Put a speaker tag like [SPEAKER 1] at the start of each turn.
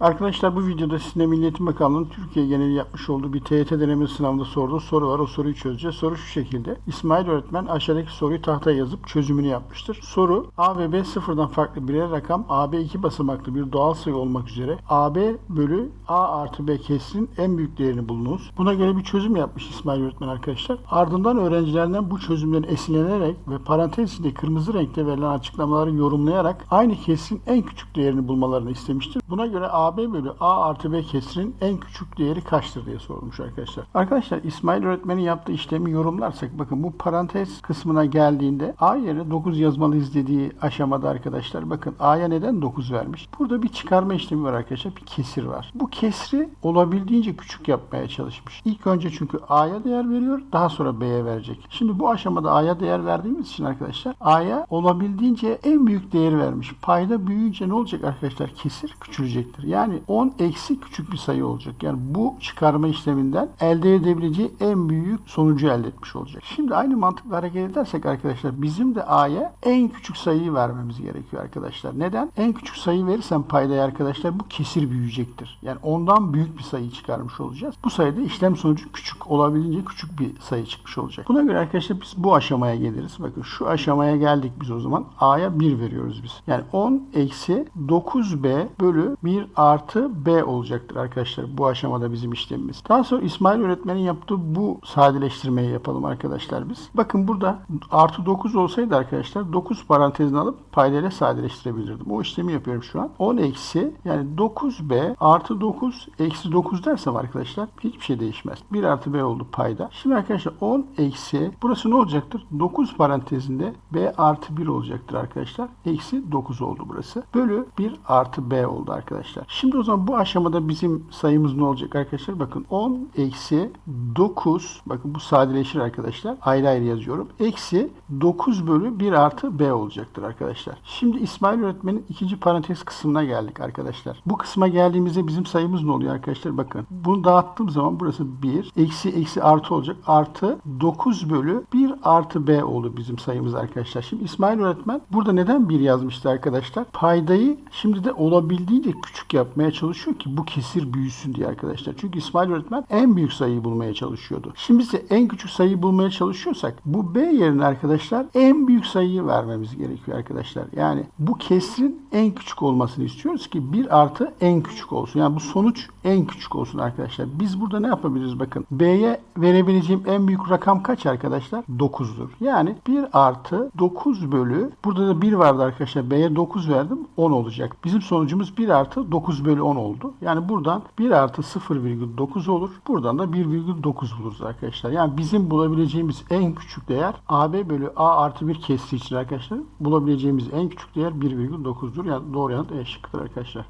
[SPEAKER 1] Arkadaşlar bu videoda sizinle Milli Eğitim Bakanlığı'nın Türkiye geneli yapmış olduğu bir TYT deneme sınavında sorduğu soru var. O soruyu çözeceğiz. Soru şu şekilde. İsmail öğretmen aşağıdaki soruyu tahtaya yazıp çözümünü yapmıştır. Soru A ve B sıfırdan farklı birer rakam AB iki basamaklı bir doğal sayı olmak üzere AB bölü A artı B kesrin en büyük değerini bulunuz. Buna göre bir çözüm yapmış İsmail öğretmen arkadaşlar. Ardından öğrencilerden bu çözümden esinlenerek ve parantez içinde kırmızı renkte verilen açıklamaları yorumlayarak aynı kesrin en küçük değerini bulmalarını istemiştir. Buna göre AB bölü A artı B kesrin en küçük değeri kaçtır diye sorulmuş arkadaşlar. Arkadaşlar İsmail öğretmenin yaptığı işlemi yorumlarsak bakın bu parantez kısmına geldiğinde A yerine 9 yazmalıyız dediği aşamada arkadaşlar bakın A'ya neden 9 vermiş? Burada bir çıkarma işlemi var arkadaşlar. Bir kesir var. Bu kesri olabildiğince küçük yapmaya çalışmış. İlk önce çünkü A'ya değer veriyor. Daha sonra B'ye verecek. Şimdi bu aşamada A'ya değer verdiğimiz için arkadaşlar A'ya olabildiğince en büyük değeri vermiş. Payda büyüyünce ne olacak arkadaşlar? Kesir küçülecektir. Yani 10 eksi küçük bir sayı olacak. Yani bu çıkarma işleminden elde edebileceği en büyük sonucu elde etmiş olacak. Şimdi aynı mantıkla hareket edersek arkadaşlar bizim de A'ya en küçük sayıyı vermemiz gerekiyor arkadaşlar. Neden? En küçük sayı verirsem paydaya arkadaşlar bu kesir büyüyecektir. Yani ondan büyük bir sayı çıkarmış olacağız. Bu sayıda işlem sonucu küçük olabildiğince küçük bir sayı çıkmış olacak. Buna göre arkadaşlar biz bu aşamaya geliriz. Bakın şu aşamaya geldik biz o zaman. A'ya 1 veriyoruz biz. Yani 10 eksi 9B bölü 1 artı B olacaktır arkadaşlar. Bu aşamada bizim işlemimiz. Daha sonra İsmail öğretmenin yaptığı bu sadeleştirmeyi yapalım arkadaşlar biz. Bakın burada artı 9 olsaydı arkadaşlar 9 parantezini alıp paydayla sadeleştirebilirdim. O işlemi yapıyorum şu an. 10 eksi yani 9B artı 9 eksi 9 dersem arkadaşlar hiçbir şey değişmez. 1 artı B oldu payda. Şimdi arkadaşlar 10 eksi burası ne olacaktır? 9 parantezinde B artı 1 olacaktır arkadaşlar. Eksi 9 oldu burası. Bölü 1 artı B oldu arkadaşlar. Şimdi o zaman bu aşamada bizim sayımız ne olacak arkadaşlar? Bakın 10 eksi 9 bakın bu sadeleşir arkadaşlar. Ayrı ayrı yazıyorum. Eksi 9 bölü 1 artı B olacaktır arkadaşlar. Şimdi İsmail öğretmenin ikinci parantez kısmına geldik arkadaşlar. Bu kısma geldiğimizde bizim sayımız ne oluyor arkadaşlar? Bakın bunu dağıttığım zaman burası 1. Eksi eksi artı olacak. Artı 9 bölü 1 artı B oldu bizim sayımız arkadaşlar. Şimdi İsmail öğretmen burada neden 1 yazmıştı arkadaşlar? Paydayı şimdi de olabildiğince küçük yapmaya çalışıyor ki bu kesir büyüsün diye arkadaşlar. Çünkü İsmail öğretmen en büyük sayıyı bulmaya çalışıyordu. Şimdi ise en küçük sayıyı bulmaya çalışıyorsak bu B yerine arkadaşlar en büyük sayıyı vermemiz gerekiyor arkadaşlar. Yani bu kesrin en küçük olmasını istiyoruz ki 1 artı en küçük olsun. Yani bu sonuç en küçük olsun arkadaşlar. Biz burada ne yapabiliriz bakın. B'ye verebileceğim en büyük rakam kaç arkadaşlar? 9'dur. Yani 1 artı 9 bölü burada da 1 vardı arkadaşlar. B'ye 9 verdim 10 olacak. Bizim sonucumuz 1 artı 9 bölü 10 oldu. Yani buradan 1 artı 0,9 olur. Buradan da 1,9 buluruz arkadaşlar. Yani bizim bulabileceğimiz en küçük değer AB bölü A artı 1 kestiği için arkadaşlar bulabileceğimiz en küçük değer 1,9'dur. Yani doğru yanıt E şıkkıdır arkadaşlar.